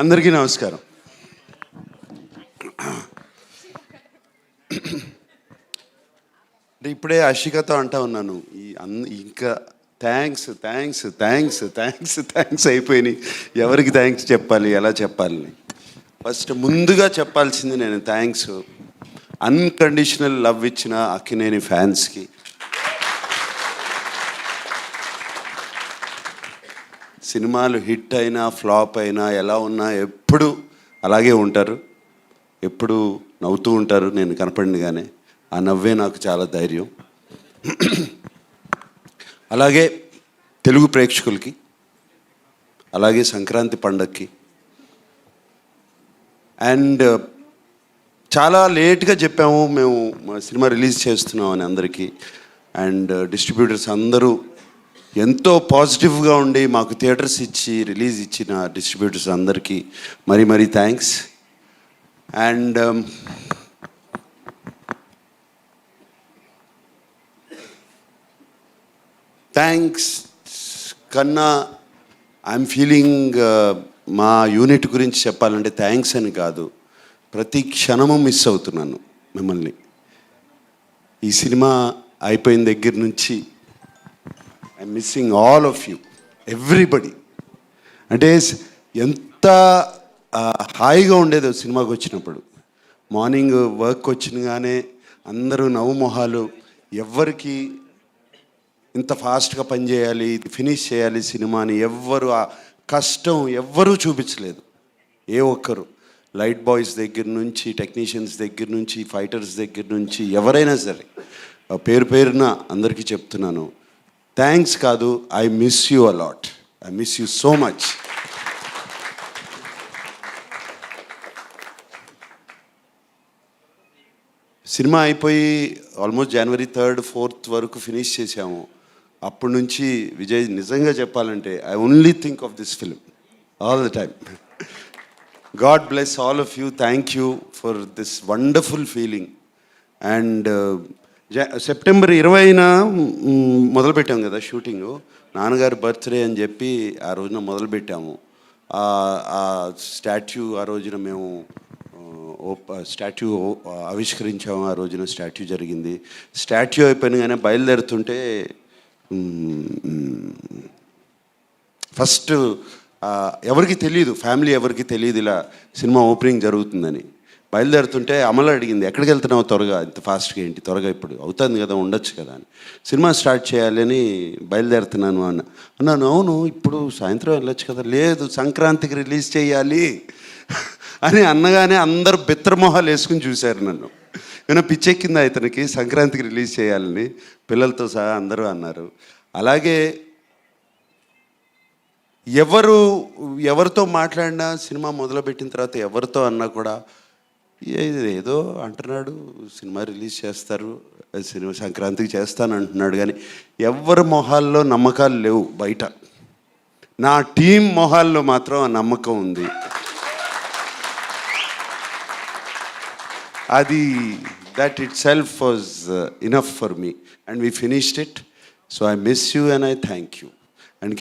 అందరికీ నమస్కారం. ఇప్పుడే అషికతో అంటా ఉన్నాను ఈ అన్ ఇంకా thanks thanks thanks thanks thanks అయిపోయినాయి. ఎవరికి థ్యాంక్స్ చెప్పాలి ఎలా చెప్పాలి? ఫస్ట్ ముందుగా చెప్పాల్సింది నేను థ్యాంక్స్. అన్కండిషనల్ లవ్ ఇచ్చిన అక్కినేని ఫ్యాన్స్కి. సినిమాలు హిట్ అయినా ఫ్లాప్ అయినా ఎలా ఉన్నా ఎప్పుడు అలాగే ఉంటారు. ఎప్పుడు నవ్వుతూ ఉంటారు. నేను కనపడినగానే ఆ నవ్వే నాకు చాలా ధైర్యం. అలాగే తెలుగు ప్రేక్షకులకి అలాగే సంక్రాంతి పండగకి అండ్ చాలా లేట్గా చెప్పాము. మేము మా సినిమా రిలీజ్ చేస్తున్నాం అని అందరికీ. అండ్ డిస్ట్రిబ్యూటర్స్ అందరూ ఎంతో పాజిటివ్గా ఉండి మాకు థియేటర్స్ ఇచ్చి రిలీజ్ ఇచ్చిన డిస్ట్రిబ్యూటర్స్ అందరికీ మరీ మరీ థ్యాంక్స్. అండ్ um, థ్యాంక్స్ కన్నా ఐఎమ్ ఫీలింగ్ uh, మా యూనిట్ గురించి చెప్పాలంటే థ్యాంక్స్ అని కాదు. ప్రతి క్షణము మిస్ అవుతున్నాను మిమ్మల్ని. ఈ సినిమా అయిపోయిన దగ్గర నుంచి I'm missing all of you everybody అంటే ఎంత హాయిగా ఉండేదో సినిమాకి వచ్చినప్పుడు. మార్నింగ్ వర్క్ వచ్చినగానే అందరూ నవ్వుమొహాలు ఎవ్వరికి ఇంత ఫాస్ట్గా పనిచేయాలి ఇది ఫినిష్ చేయాలి సినిమాని ఎవ్వరు ఆ కష్టం ఎవ్వరూ చూపించలేదు. ఏ ఒక్కరు. లైట్ బాయ్స్ దగ్గర నుంచి టెక్నీషియన్స్ దగ్గర నుంచి ఫైటర్స్ దగ్గర నుంచి ఎవరైనా సరే. ఆ పేరు పేరున అందరికీ చెప్తున్నాను థ్యాంక్స్ కాదు I miss you a lot I miss you so much cinema అయిపోయి ఆల్మోస్ట్ జనవరి థర్డ్ ఫోర్త్ వరకు ఫినిష్ చేసాము అప్పటి నుంచి విజయ్ నిజంగా చెప్పాలంటే I only think of this film all the time God bless all of you thank you for this wonderful feeling and September ఇరవైన మొదలుపెట్టాం కదా షూటింగు. నాన్నగారి బర్త్డే అని చెప్పి ఆ రోజున మొదలుపెట్టాము. ఆ- ఆ స్టాచ్యూ ఆ రోజున మేము స్టాచ్యూ ఆవిష్కరించాము. ఆ రోజున స్టాచ్యూ జరిగింది. స్టాచ్యూ అయిపోయినగానే బయలుదేరుతుంటే ఫస్ట్ ఎవరికి తెలియదు ఫ్యామిలీ ఎవరికి తెలియదు ఇలా సినిమా ఓపెనింగ్ జరుగుతుందని. బయలుదేరుతుంటే అమలు అడిగింది ఎక్కడికి వెళ్తున్నావు త్వరగా? ఇంత ఫాస్ట్గా ఏంటి? త్వరగా ఇప్పుడు అవుతుంది కదా ఉండొచ్చు కదా అని. సినిమా స్టార్ట్ చేయాలని బయలుదేరుతున్నాను అన్న. అన్నాను అవును ఇప్పుడు సాయంత్రం వెళ్ళొచ్చు కదా. లేదు సంక్రాంతికి రిలీజ్ చేయాలి అని అన్నగానే అందరు బిత్రమోహాలు వేసుకుని చూశారు నన్ను. ఏమైనా పిచ్చెక్కిందా ఇతనికి? సంక్రాంతికి రిలీజ్ చేయాలని పిల్లలతో సహా అందరూ అన్నారు. అలాగే ఎవరు ఎవరితో మాట్లాడినా సినిమా మొదలుపెట్టిన తర్వాత ఎవరితో అన్నా కూడా ఏదో అంటున్నాడు సినిమా రిలీజ్ చేస్తారు సినిమా సంక్రాంతికి చేస్తాను అంటున్నాడు కానీ ఎవరి మొహాల్లో నమ్మకాలు లేవు బయట. నా టీం మొహాల్లో మాత్రం ఆ నమ్మకం ఉంది. అది that itself was enough for me and we finished it so I miss you and I thank you